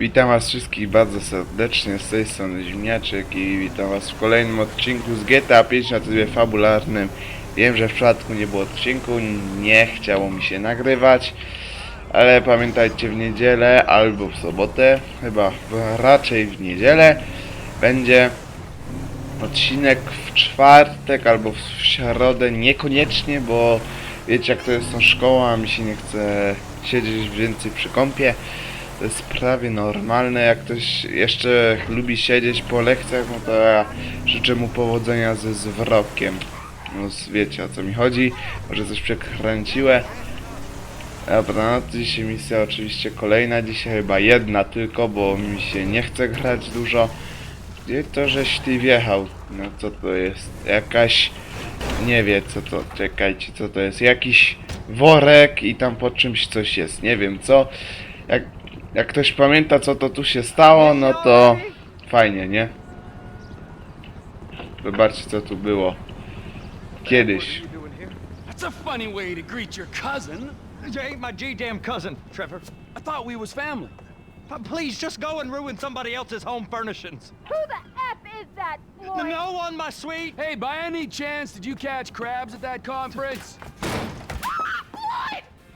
Witam was wszystkich bardzo serdecznie, z tej strony Ziemniaczek i witam was w kolejnym odcinku z GTA 5 na trybie fabularnym. Wiem, że w przypadku nie było odcinku, nie chciało mi się nagrywać, ale pamiętajcie w niedzielę albo w sobotę, chyba raczej w niedzielę, będzie odcinek w czwartek albo w środę, niekoniecznie, bo wiecie jak to jest tą szkołą, a mi się nie chce siedzieć więcej przy kąpie. To jest prawie normalne, jak ktoś jeszcze lubi siedzieć po lekcjach, no to ja życzę mu powodzenia ze zwrokiem. No wiecie o co mi chodzi, może coś przekręciłem. Dobra, no to dzisiaj misja oczywiście kolejna, dzisiaj chyba jedna tylko, bo mi się nie chce grać dużo. Gdzie to żeś ty wjechał? No co to jest? Jakaś... Nie wie co to, czekajcie co to jest, jakiś worek i tam pod czymś coś jest, nie wiem co. Jak, jak ktoś pamięta co to tu się stało, no to fajnie, nie? Zobaczcie co tu było. Kiedyś. That's a funny way to greet your cousin. You ain't my G-damn cousin, Trevor. I thought we was family. But please, just go and ruin somebody else's home furnishings. Who the F is that, Floyd? No one, my sweet. Hey, by any chance, did you catch crabs at that conference?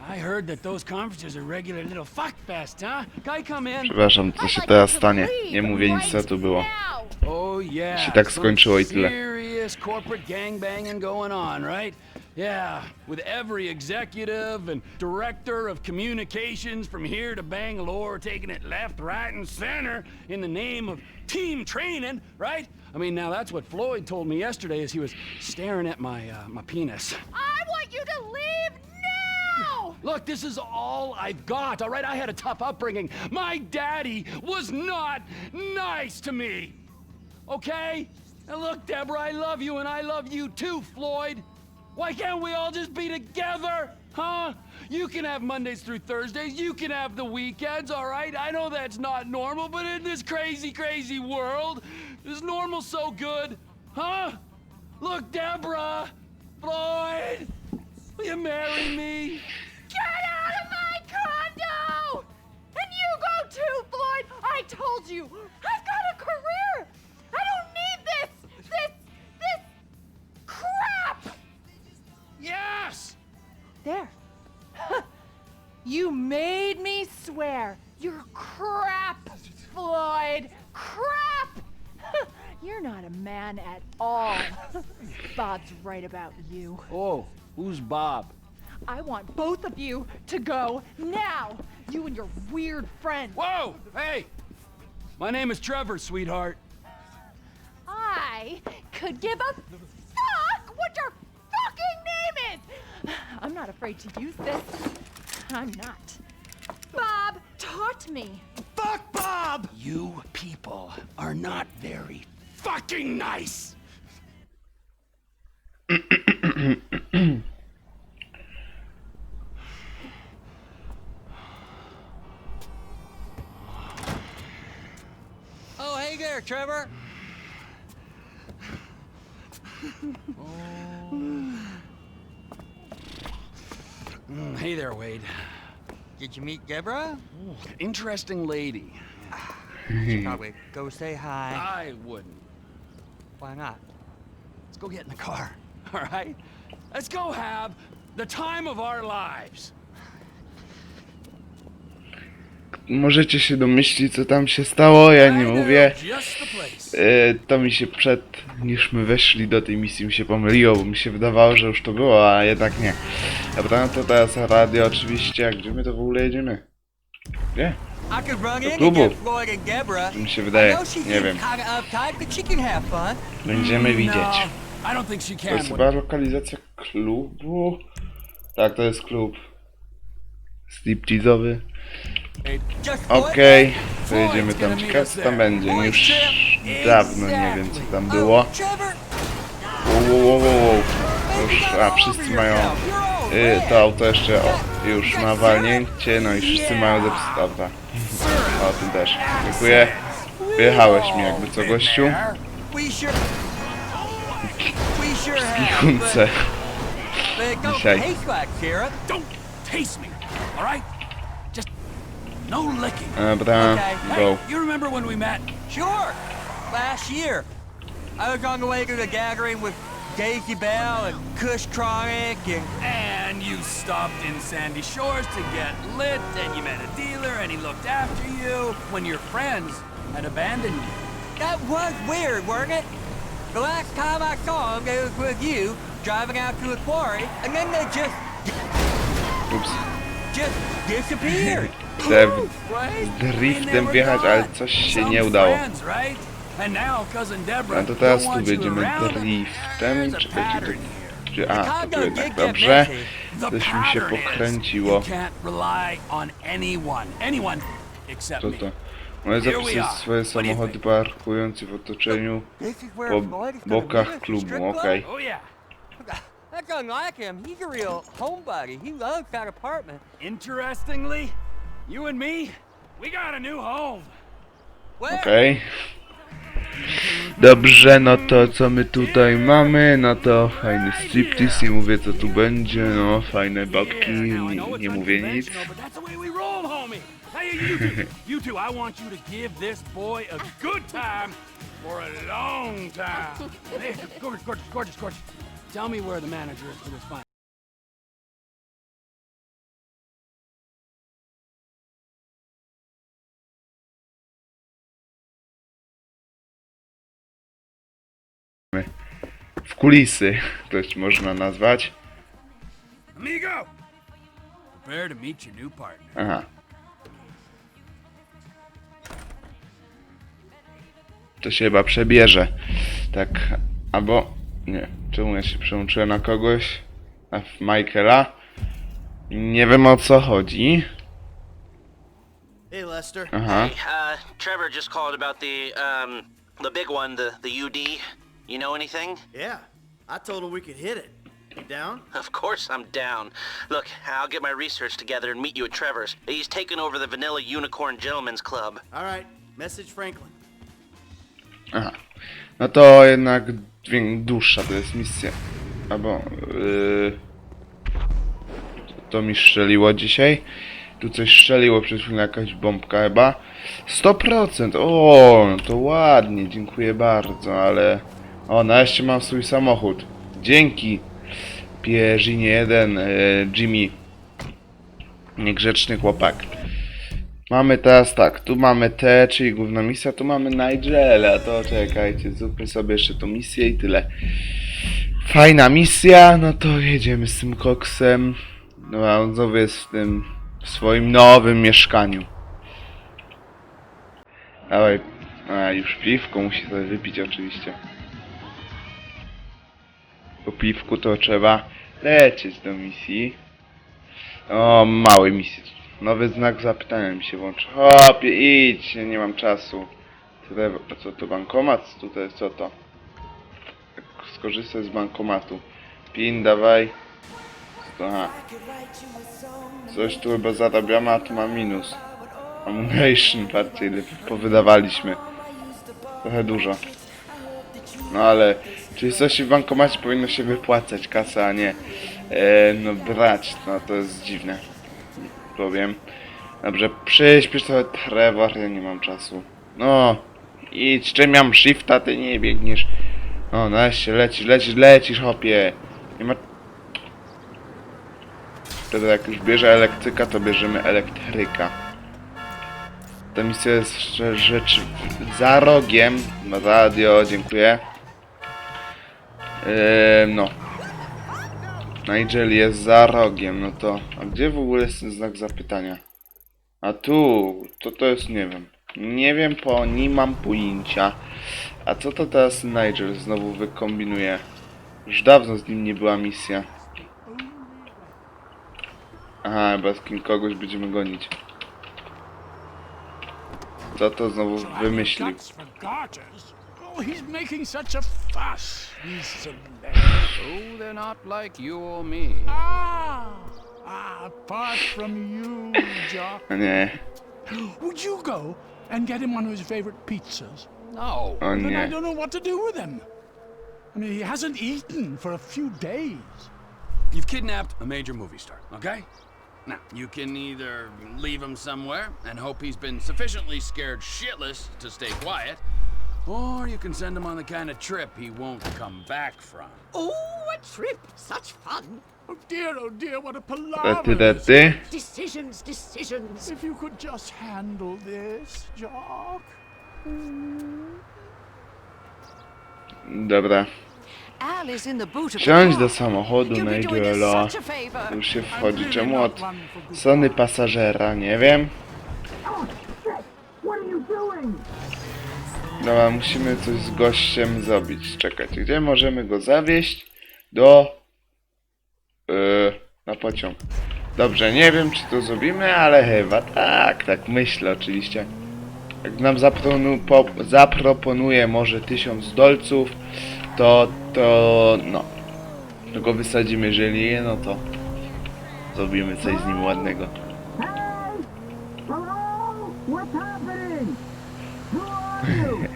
Floyd! I heard that those conferences are regular little fuck fest, huh? Guy come in. Przepraszam, co I'd się like teraz you to stanie. leave Nie mówię nic co right tu było. now. Oh yeah. Się tak some skończyło i tyle. Serious corporate gangbanging going on, right? Yeah, with every executive and director of communications from here to Bangalore taking it left, right, and center in the name of team training, right? I mean, now that's what Floyd told me yesterday as he was staring at my uh, my penis. I want you to leave now! Look, this is all I've got, all right? I had a tough upbringing. My daddy was not nice to me. Okay? And look, Deborah, I love you and I love you too, Floyd. Why can't we all just be together? Huh? You can have Mondays through Thursdays. You can have the weekends, all right? I know that's not normal, but in this crazy, crazy world, is normal so good? Huh? Look, Deborah, Floyd, will you marry me? Get out of my condo! And you go too, Floyd! I told you! I've got a career! I don't need this! This... this... crap! Yes! There. you made me swear. You're crap, Floyd. Crap! You're not a man at all. Bob's right about you. Oh, who's Bob? I want both of you to go now. You and your weird friend. Whoa! Hey! My name is Trevor, sweetheart. I could give a fuck what your fucking name is. I'm not afraid to use this. I'm not. Bob taught me. Fuck Bob! You people are not very fucking nice! Oh, hey there, Trevor. Mm, hey there, Wade. Did you meet Deborah? Interesting lady. Should probably go say hi. I wouldn't. Why not? Let's go get in the car, all right? Let's go have the time of our lives. Możecie się domyślić co tam się stało, ja nie mówię. E, to mi się przed, niż my weszli do tej misji, mi się pomyliło, bo mi się wydawało, że już to było, a jednak nie. Dobra, no to teraz radio oczywiście, a gdzie my to w ogóle jedziemy? Gdzie? And klubu. Deborah. Mi się wydaje, nie wiem. Będziemy widzieć. No, To jest chyba lokalizacja klubu? Tak, to jest klub. Striptease'owy. Okej, to Floyd's jedziemy gonna tam. Ciekawe co tam będzie, już dawno nie wiem co tam było. Wow, wow, wow, wow. Już, a wszyscy mają y, to auto jeszcze o, już ma walnięcie, no i wszyscy mają zepsute auta. O, tym też. Dziękuję. Wyjechałeś mi jakby co gościu. Have, Hunce. Dzisiaj. Taste like syrup. Don't taste me, all right? Just No licking. Uh, uh, okay. go. You remember when we met? Sure. Last year, I was on the way to the gathering with Daisy Bell and Kush Tronic and And you stopped in Sandy Shores to get lit, and you met a dealer, and he looked after you when your friends had abandoned you. that was weird, weren't it? The last time I saw him, it was with you driving out to the quarry, and then they just Ups. just disappeared. Chcę driftem wjechać, ale coś się nie udało. A to teraz tu będziemy driftem, czy będzie to... Czy, a, to tu jednak dobrze. Coś mi się pokręciło. Co to? Zapisy are. swoje samochody parkujące w otoczeniu po bokach klubu, okej. Oh yeah. That's unlike him. He's a real homebody. He loves that apartment. Interestingly, you and me, we got a new home. Okej. Dobrze, no to co my tutaj mamy? No to fajny striptease, nie mówię co tu będzie, no fajne babki, nie, nie mówię nic. unconventional, But that's the way we roll, homie. Hey, you two, you two, I want you to give this boy a good time for a long time. Hey, gorgeous, gorgeous, gorgeous, gorgeous. Tell me where the manager is for this fine. W kulisy, to można nazwać. Amigo, prepare to meet your new partner. Aha. To się chyba przebierze. Tak, albo... Nie, czemu ja się przełączyłem na kogoś? Na Michaela? Nie wiem o co chodzi. Hey, Lester. Aha. Hey, uh, Trevor just called about the, um, the big one, the, the UD. You know anything? Yeah, I told him we could hit it. You down? Of course I'm down. Look, I'll get my research together and meet you at Trevor's. He's taking over the Vanilla Unicorn Gentlemen's Club. All right, message Franklin. Aha. No to jednak dźwięk dłuższa to jest misja. Albo... Yy... To mi strzeliło dzisiaj. Tu coś strzeliło przed chwilą jakaś bombka chyba. 100%! O, no to ładnie, dziękuję bardzo, ale... O, nareszcie mam swój samochód. Dzięki! Pierzinie jeden, yy, Jimmy. Niegrzeczny chłopak. Mamy teraz tak, tu mamy T, czyli główna misja, tu mamy Nigela, to czekajcie, zróbmy sobie jeszcze tą misję i tyle. Fajna misja, no to jedziemy z tym koksem. No a on znowu jest w tym, w swoim nowym mieszkaniu. Dawaj, a już piwko musi sobie wypić oczywiście. Po piwku to trzeba lecieć do misji. O, małej misji. Nowy znak zapytania mi się włączy. Hopie, idź, nie mam czasu. A co to bankomat? Tutaj co to? Skorzystaj z bankomatu. Pin, dawaj. Aha. Coś tu chyba zarabiamy, a tu ma minus. Ammunition, patrzcie ile powydawaliśmy. Trochę dużo. No ale, czyli coś w bankomacie powinno się wypłacać kasę, a nie e, no brać. No to jest dziwne. Powiem. Dobrze, przyśpiesz sobie Trevor, ja nie mam czasu. No, idź, czy miałem shifta, ty nie biegniesz. No, nareszcie, lecisz, lecisz, lecisz, hopie. Nie ma... Wtedy jak już bierze elektryka, to bierzemy elektryka. Ta misja jest rzecz za rogiem. Radio, dziękuję. Yy, no. Nigel jest za rogiem, no to... A gdzie w ogóle jest ten znak zapytania? A tu, to to jest, nie wiem. Nie wiem, po nie mam pojęcia. A co to teraz Nigel znowu wykombinuje? Już dawno z nim nie była misja. Aha, chyba z kim kogoś będziemy gonić. Co to znowu wymyślił? Guts for garters. Oh, he's making such a fuss. He's a leg. Oh, they're not like you or me. Ah, ah, apart from you, Jock. A nie, Would you go and get him one of his favorite pizzas? No. o Then I don't know what to do with him. I mean, he hasn't eaten for a few days. You've kidnapped a major movie star, okay? Now, you can either leave him somewhere and hope he's been sufficiently scared shitless to stay quiet, or you can send him on the kind of trip he won't come back from. Oh, a trip! Such fun! Oh dear, oh dear, what a palaver. Decisions, decisions. If you could just handle this, Jock. Dobra. Al is in the boot of the Wsiądź car. do samochodu, You'll be i doing us Jola. such a favor. Już się wchodzi. Czemu od strony pasażera? Nie wiem. Dobra, musimy coś z gościem zrobić. Czekajcie, gdzie możemy go zawieźć? Do... Yy, na pociąg. Dobrze, nie wiem czy to zrobimy, ale chyba tak, tak myślę oczywiście. Jak nam zaproponuje może tysiąc dolców, to, to, no. To go wysadzimy, jeżeli nie, no to zrobimy coś z nim ładnego.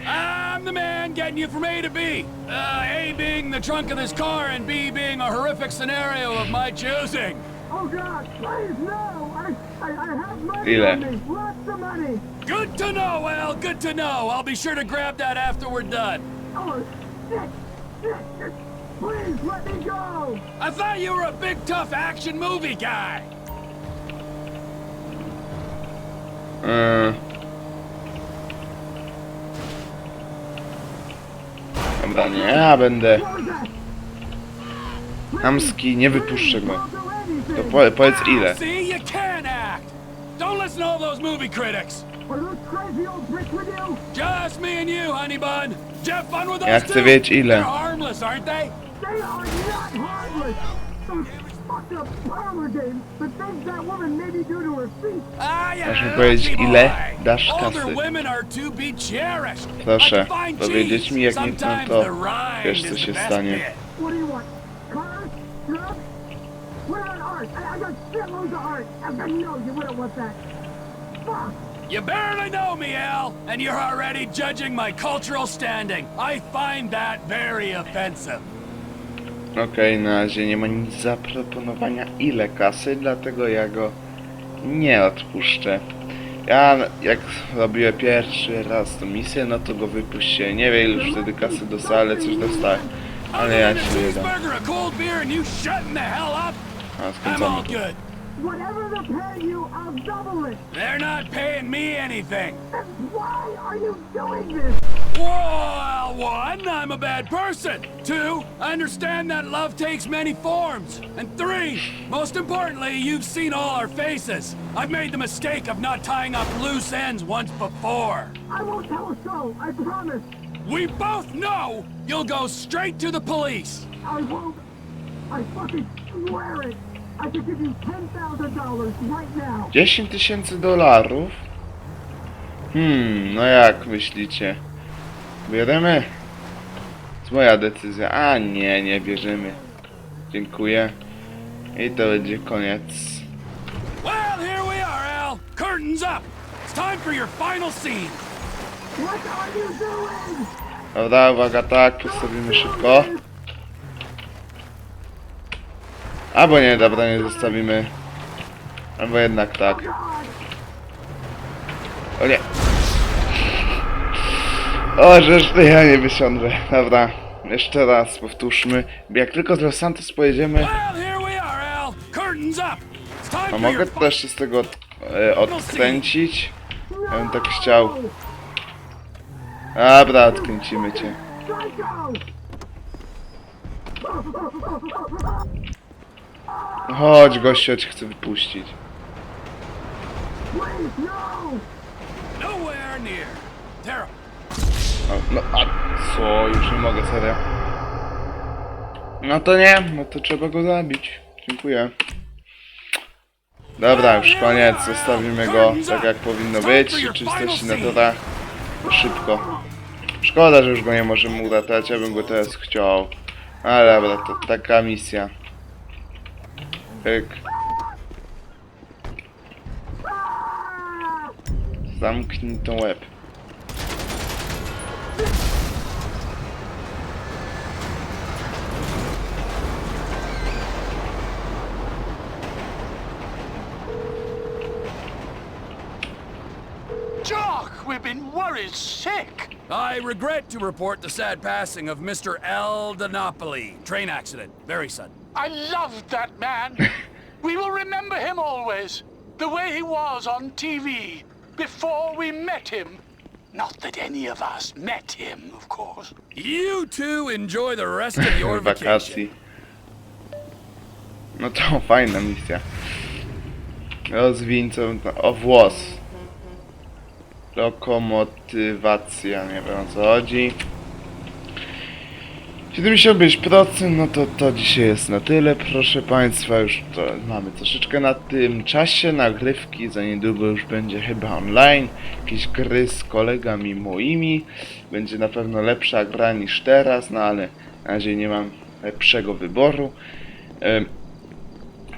I'm the man getting you from A to B. Uh, A being the trunk of this car, and B being a horrific scenario of my choosing. Oh God, please no! I, I, I have money Ile? On me, lots of money. Good to know, Al. Good to know. I'll be sure to grab that after we're done. Oh shit! Shit! shit. Please let me go. I thought you were a big, tough action movie guy. Yy. Dobra, nie, ja będę chamski, nie wypuszczę go. To po, powiedz ile. See, you can act. Don't listen to all those movie critics. Just me and you, honey bun. Did you have fun with those Ja chcę wiedzieć ile. They're harmless, aren't they? Yeah, Ah, oh, Proszę mi powiedzieć, ile dasz kasy? Proszę powiedzieć mi, jak nie chcę, to wiesz, co się stanie. You barely know me, Al, and you're already judging my cultural standing. I find that very offensive. Okej, na razie nie ma nic zaproponowania ile kasy, dlatego ja go nie odpuszczę. Ja jak robiłem pierwszy raz tą misję, no to go wypuściłem. Nie wiem ile już wtedy kasy dostałem, ale coś dostałem. Ale ja ci nie dam. a to. good. Whatever they're paying you, I'll double it. They're not paying me anything. Then why are you doing this? Well, one, I'm a bad person. Two, I understand that love takes many forms. And three, most importantly, you've seen all our faces. I've made the mistake of not tying up loose ends once before. I won't tell a soul, I promise. We both know you'll go straight to the police. I won't. I fucking swear it. I could give you $10,000 right now. 10 tysięcy dolarów? Hmm, no jak myślicie? Bierzemy? To jest moja decyzja. A nie, nie bierzemy. Dziękuję. I to będzie koniec. Well, here we are, Al. Curtains up. It's time for your final scene. What are you doing? Dobra, uwaga, tak, postawimy szybko. Albo nie, dobra, nie zostawimy. Albo jednak tak. O nie. O, żeż to ja nie wysiądę. Dobra, jeszcze raz powtórzmy. Jak tylko z Los Santos pojedziemy, a mogę to jeszcze z tego od, e, odkręcić? Ja bym tak chciał. Dobra, odkręcimy cię. Chodź, gościu, ja cię chcę wypuścić. No! nowhere near. Terrible. O, no, a co? Już nie mogę, serio. No to nie, no to trzeba go zabić. Dziękuję. Dobra, już koniec, zostawimy go tak jak powinno być. Czystości na torach. Szybko. Szkoda, że już go nie możemy uratować, ja bym go teraz chciał. Ale dobra, to taka misja. Pyk. Zamknij tą łeb. Is sick. I regret to report the sad passing of Mr. L. Dinopoli. Train accident. Very sudden. I loved that man. we will remember him always. The way he was on TV before we met him. Not that any of us met him, of course. You two enjoy the rest of your vacation. wakacji. No to fajna misja. Rozwiń co... O włos. Lokomotywacja, nie wiem o co chodzi. 75% no to to dzisiaj jest na tyle, proszę Państwa, już to mamy troszeczkę na tym czasie nagrywki, za niedługo już będzie chyba online, jakieś gry z kolegami moimi, będzie na pewno lepsza gra niż teraz, no ale na razie nie mam lepszego wyboru.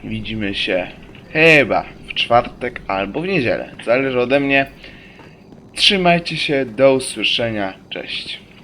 Widzimy się chyba w czwartek albo w niedzielę, zależy ode mnie. Trzymajcie się, do usłyszenia, cześć.